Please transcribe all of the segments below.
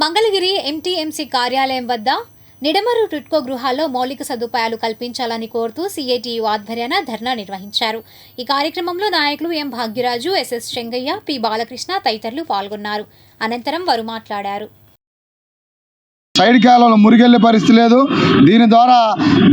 Mangalagiri MTMC కార్యాలయం వద్ద నిడమరు టిట్కో గృహాల్లో మౌలిక సదుపాయాలు కల్పించాలని కోరుతూ సిఐటియు ఆధ్వర్యాన ధర్నా నిర్వహించారు. ఈ కార్యక్రమంలో నాయకులు M Bhagyaraju SS Chengaiah P Balakrishna తదితరులు పాల్గొన్నారు. అనంతరం వారు మాట్లాడారు. సైడ్ కాలంలో మురిగెళ్ళే పరిస్థితి లేదు. దీని ద్వారా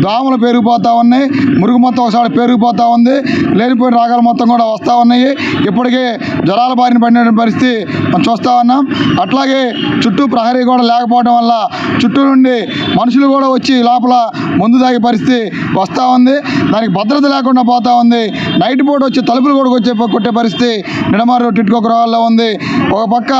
దోమలు పెరిగిపోతూ ఉన్నాయి. మురుగు మొత్తం ఒకసారి పెరిగిపోతూ ఉంది. లేనిపోయిన రాగాలు మొత్తం కూడా వస్తూ ఉన్నాయి. ఇప్పటికే జ్వరాల బారిన పడిన పరిస్థితి మనం చూస్తూ ఉన్నాం. అట్లాగే చుట్టూ ప్రహరీ కూడా లేకపోవడం వల్ల చుట్టూ నుండి మనుషులు కూడా వచ్చి లోపల ముందు తాగే పరిస్థితి వస్తూ ఉంది. దానికి భద్రత లేకుండా పోతూ ఉంది. నైట్ పూట వచ్చి తలుపులు కూడా వచ్చే కొట్టే పరిస్థితి నిడమారు టిట్కో గృహాల్లో ఉంది. ఒక పక్క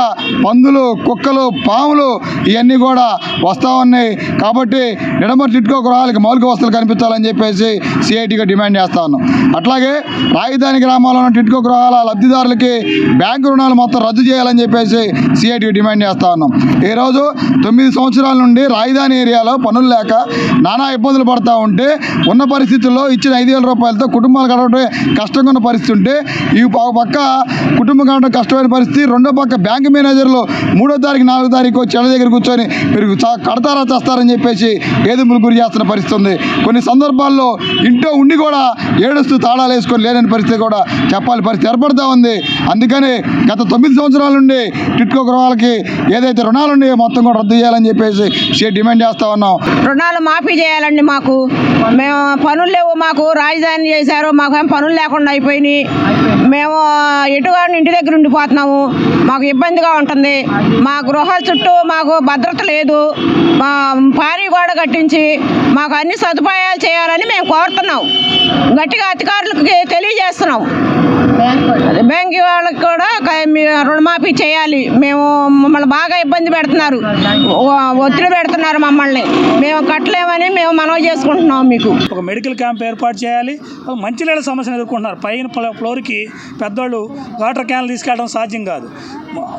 పందులు కుక్కలు పాములు ఇవన్నీ కూడా వస్తూ ఉన్నాయి. కాబట్టి నిడమర్ టిట్కో గృహాలకి మౌలిక వసతులు కనిపించాలని చెప్పేసి సిఐటిగా డిమాండ్ చేస్తా ఉన్నాం అట్లాగే రాజధాని గ్రామాల్లో ఉన్న టిట్కో గృహాల లబ్ధిదారులకి బ్యాంకు రుణాలు మొత్తం రద్దు చేయాలని చెప్పేసి సిఐటిగా డిమాండ్ చేస్తా ఉన్నాం ఈరోజు తొమ్మిది సంవత్సరాల నుండి రాజధాని ఏరియాలో పనులు లేక నానా ఇబ్బందులు పడతా ఉంటే ఉన్న పరిస్థితుల్లో ఇచ్చిన ఐదు వేల రూపాయలతో కుటుంబాలు గడవడమే కష్టంగా ఉన్న పరిస్థితి ఉంటే ఈ ఒక పక్క కుటుంబం గడవడం కష్టమైన పరిస్థితి రెండో పక్క బ్యాంకు మేనేజర్లు మూడో తారీఖు నాలుగో తారీఖు వచ్చి దగ్గర కూర్చొని మీరు కడతారా చేస్తారని చెప్పేసి ఏదుములు గురి చేస్తున్న పరిస్థితి ఉంది. కొన్ని సందర్భాల్లో ఇంట్లో ఉండి కూడా ఏడుస్తూ తాళాలు వేసుకొని లేని పరిస్థితి కూడా చెప్పాలి పరిస్థితి ఏర్పడుతూ ఉంది. అందుకని గత తొమ్మిది సంవత్సరాల నుండి టిట్కో గృహాలకి ఏదైతే రుణాలు ఉన్నాయో మొత్తం కూడా రద్దు చేయాలని చెప్పేసి డిమాండ్ చేస్తూ ఉన్నాం. రుణాలు మాఫీ చేయాలండి మాకు. మేము పనులు లేవు మాకు. రాజధాని చేశారు మాకు ఏం పనులు లేకుండా అయిపోయినాయి. మేము ఎటుగాడిని ఇంటి దగ్గర ఉండిపోతున్నాము. మాకు ఇబ్బందిగా ఉంటుంది. మా గృహాల చుట్టూ మాకు భద్రత లేదు. మా పారీ గోడ కట్టించి మాకు అన్ని సదుపాయాలు చేయాలని మేము కోరుతున్నాం. గట్టిగా అధికారులకు తెలియజేస్తున్నాం. బ్యాంక్ వాళ్ళకి కూడా మీ రుణమాఫీ చేయాలి. మేము మమ్మల్ని బాగా ఇబ్బంది పెడుతున్నారు. ఒత్తిడి పెడుతున్నారు మమ్మల్ని. మేము కట్టలేమని మేము మనవి చేసుకుంటున్నాం మీకు. ఒక మెడికల్ క్యాంప్ ఏర్పాటు చేయాలి. మంచినీళ్ళ సమస్యను ఎదుర్కొంటున్నారు. పైన ఫ్లోర్కి పెద్దోళ్ళు వాటర్ క్యాన్లు తీసుకెళ్ళడం సాధ్యం కాదు.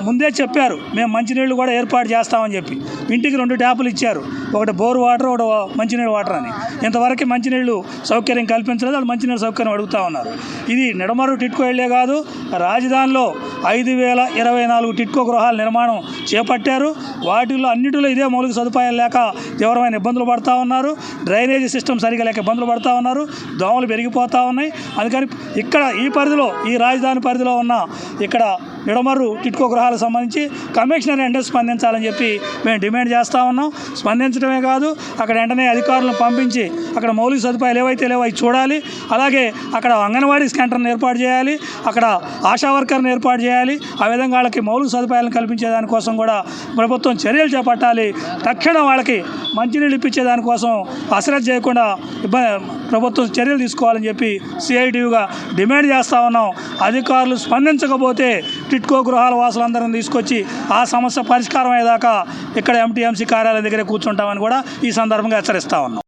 ముందే చెప్పారు మేము మంచినీళ్ళు కూడా ఏర్పాటు చేస్తామని చెప్పి. ఇంటికి రెండు ట్యాపులు ఇచ్చారు. ఒకటి బోర్ వాటర్ ఒకటి మంచినీళ్ళు వాటర్ అని. ఇంతవరకు మంచినీళ్ళు సౌకర్యం కల్పించలేదు. వాళ్ళు మంచినీళ్ళ సౌకర్యం అడుగుతా ఉన్నారు. ఇది నిడమరు టిట్కో వెళ్ళే కాదు రాజధానిలో ఐదు వేల ఇరవై నాలుగు టిట్కో గృహాల నిర్మాణం చేపట్టారు. వాటిల్లో అన్నిటిలో ఇదే మౌలిక సదుపాయాలు లేక తీవ్రమైన ఇబ్బందులు పడతా ఉన్నారు. డ్రైనేజీ సిస్టమ్ సరిగా లేక ఇబ్బందులు పడతా ఉన్నారు. దోమలు పెరిగిపోతూ ఉన్నాయి. అందుకని ఇక్కడ ఈ పరిధిలో ఈ రాజధాని పరిధిలో ఉన్న ఇక్కడ నిడమర్రు టిట్కో గృహాలకు సంబంధించి కమిషనర్ వెంటనే స్పందించాలని చెప్పి మేము డిమాండ్ చేస్తూ ఉన్నాం. స్పందించడమే కాదు అక్కడ వెంటనే అధికారులను పంపించి అక్కడ మౌలిక సదుపాయాలు ఏవైతే లేవో అవి చూడాలి. అలాగే అక్కడ అంగన్వాడీ సెంటర్ని ఏర్పాటు చేయాలి అక్కడ ఆశా వర్కర్ని ఏర్పాటు చేయాలి. ఆ విధంగా వాళ్ళకి మౌలిక సదుపాయాలను కల్పించే దానికోసం కూడా ప్రభుత్వం చర్యలు చేపట్టాలి. తక్షణం వాళ్ళకి మంచినీళ్ళు ఇప్పించే దానికోసం చేయకుండా ఇబ్బంది ప్రభుత్వం చర్యలు తీసుకోవాలని చెప్పి సిఐటియుగా డిమాండ్ చేస్తూ ఉన్నాం. అధికారులు స్పందించకపోతే టిట్కో గృహాల వాసులందరిని తీసుకొచ్చి ఆ సమస్య పరిష్కారం అయ్యేదాకా ఇక్కడ ఎంటీఎంసీ కార్యాలయం దగ్గర కూర్చుంటామని కూడా ఈ సందర్భంగా హెచ్చరిస్తా ఉన్నాం.